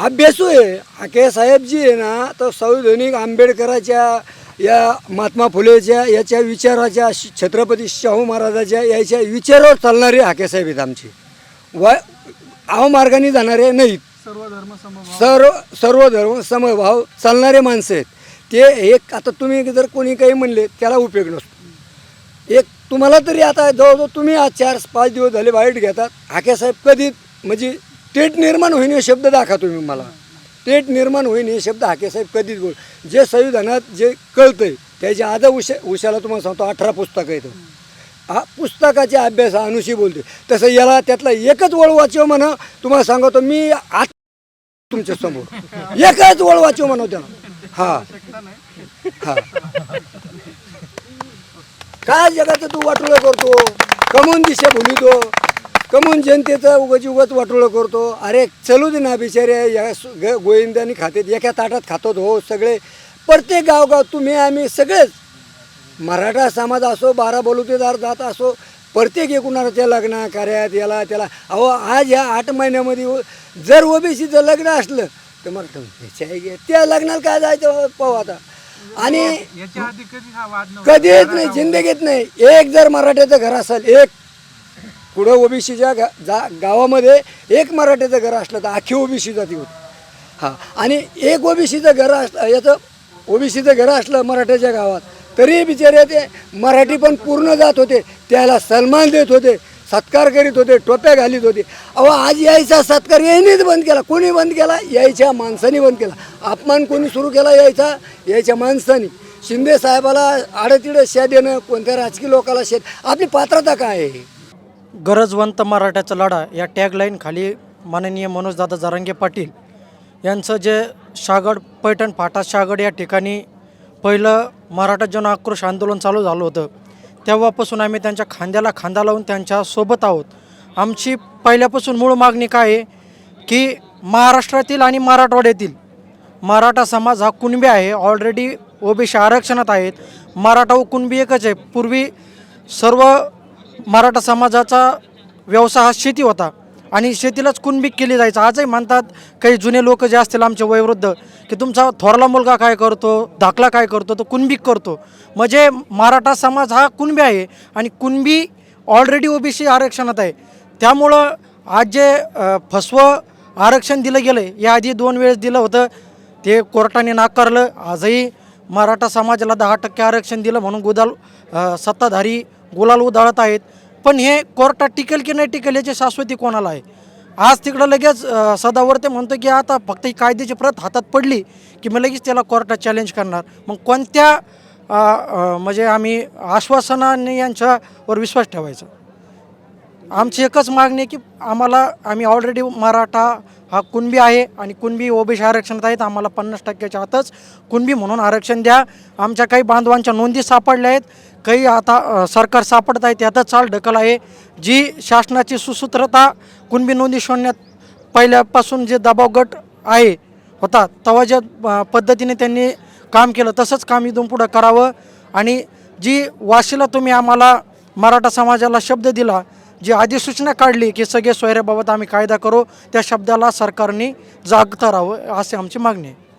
अभ्यासू आहे हाके साहेब जी आहे ना तर संविधानिक आंबेडकराच्या या महात्मा फुलेच्या याच्या विचाराच्या छत्रपती शाहू महाराजाच्या याच्या विचारावर चालणारे हाके साहेब आहेत आमचे. व अवमार्गाने जाणारे नाहीत. सर्व धर्म सर्व सर्व धर्म समभाव चालणारे माणसं आहेत. ते एक आता तुम्ही जर कोणी काही म्हणले त्याला उपयोग नसतो. एक तुम्हाला तरी आता जवळजवळ तुम्ही आज चार पाच दिवस झाले वाईट घेतात. हाके साहेब कधी म्हणजे टेट निर्माण होईन हे शब्द दाखवा तुम्ही मला. टेट निर्माण होईन हे शब्द हाकेसाहेब कधीच बोल जे संविधानात जे कळतंय त्याच्या आज उशा उशाला तुम्हाला सांगतो अठरा पुस्तकं येतं हा पुस्तकाच्या अभ्यास अनुशी बोलते तसं याला त्यातला एकच वळ वाचव म्हणा तुम्हाला सांगतो मी आत तुमच्यासमोर. एकच वळ वाचव म्हणा त्याला. हा. हा. काय जगाचं तू वाटोळं करतो? कमून दिशा भुलितो कमून जनतेचं उगाच उगाच वाटोळं करतो. अरे चलू दे ना बिचारे या सु- ग- गोविंदानी खातेत एका ताटात खातो हो सगळे. प्रत्येक गावगाव तुम्ही आम्ही सगळेच. मराठा समाज असो बारा बलुतेदार जात असो प्रत्येक एकूणाच्या लग्न कार्यात याला त्याला. अहो आज या आठ महिन्यामध्ये व- जर ओबीसीचं लग्न असलं तर मग ह्याच्या आई- त्या लग्नाला काय जायचं पाहू आता. आणि याच्या आधी कधी हा वाद नव्हता? कधीच नाही जिंदगीत नाही. एक जर मराठ्याचं घर असेल एक पुढं ओबीसीच्या गा जा गावामध्ये एक मराठीचं घर असलं तर आखी ओबीसी जाती होती. हां आणि एक ओबीसीचं घर असलं याचं ओबीसीचं घर असलं मराठ्याच्या गावात तरी बिचारे ते मराठी पण पूर्ण जात होते. त्याला सन्मान देत होते सत्कार करीत होते टोप्या घालीत होते. अहो आज यायचा सत्कार यायनीच बंद केला. कोणी बंद केला? यायच्या माणसाने बंद केला. अपमान कोणी सुरू केला यायचा? यायच्या माणसाने. शिंदे साहेबाला आडतिडं शेत देणं कोणत्या राजकीय लोकाला शेत आपली पात्रता काय आहे? गरजवंत मराठ्याचा लढा या टॅगलाईन खाली माननीय मनोजदादा जरांगे पाटील यांचं जे शागड पैठण फाटा शागड या ठिकाणी पहिलं मराठा जन आक्रोश आंदोलन चालू झालं होतं. तेव्हापासून आम्ही त्यांच्या खांद्याला खांदा लावून त्यांच्यासोबत आहोत. आमची पहिल्यापासून मूळ मागणी काय आहे? की महाराष्ट्रातील आणि मराठवाड्यातील मराठा समाज हा कुणबी आहे? ऑलरेडी ओबीसी आरक्षणात आहेत. मराठा व कुणबी एकच आहे. पूर्वी सर्व मराठा समाजाचा व्यवसाय हा शेती होता. आणि शेतीलाच कुणबी केली जायचं. आजही म्हणतात काही जुने लोक जे असतील आमचे वयोवृद्ध की तुमचा थोरला मुलगा काय करतो धाकला काय करतो तो कुणबी करतो. म्हणजे मराठा समाज हा कुणबी आहे आणि कुणबी ऑलरेडी ओबीसी आरक्षणात आहे. त्यामुळं आज जे फसवं आरक्षण दिलं गेलं आहे याआधी दोन वेळेस दिलं होतं. ते कोर्टाने नाकारलं. आजही मराठा समाजाला दहा टक्के आरक्षण दिलं म्हणून गुदाल सत्ताधारी गुलाल उधळत आहेत. पण हे कोर्टात टिकेल की नाही टिकेल याची शाश्वती कोणाला आहे? आज तिकडं लगेच सदावर्ते म्हणतो की आता फक्त ही कायद्याची प्रत हातात पडली की मी लगेच त्याला कोर्टात चॅलेंज करणार. मग कोणत्या म्हणजे आम्ही आश्वासनाने यांच्यावर विश्वास ठेवायचा? आमची एकच मागणी आहे की आम्हाला आम्ही ऑलरेडी मराठा हा कुणबी आहे आणि कुणबी ओबीसी आरक्षणात आहेत आम्हाला पन्नास टक्क्याच्या आतच कुणबी म्हणून आरक्षण द्या. आमच्या काही बांधवांच्या नोंदी सापडल्या आहेत काही आता सरकार सापडत आहे त्यातच चाल ढकल आहे. जी शासनाची सुसूत्रता कुणबी नोंदी शोधण्यात पहिल्यापासून जे दबाव गट आहे होता तेव्हा ज्या पद्धतीने त्यांनी काम केलं तसंच काम इथून पुढं करावं. आणि जी वाशीला तुम्ही आम्हाला मराठा समाजाला शब्द दिला जी अधिसूचना काढली की सगळे सोयऱ्याबाबत आम्ही कायदा करू त्या शब्दाला सरकारने जागता राहावं असे आमची मागणी आहे.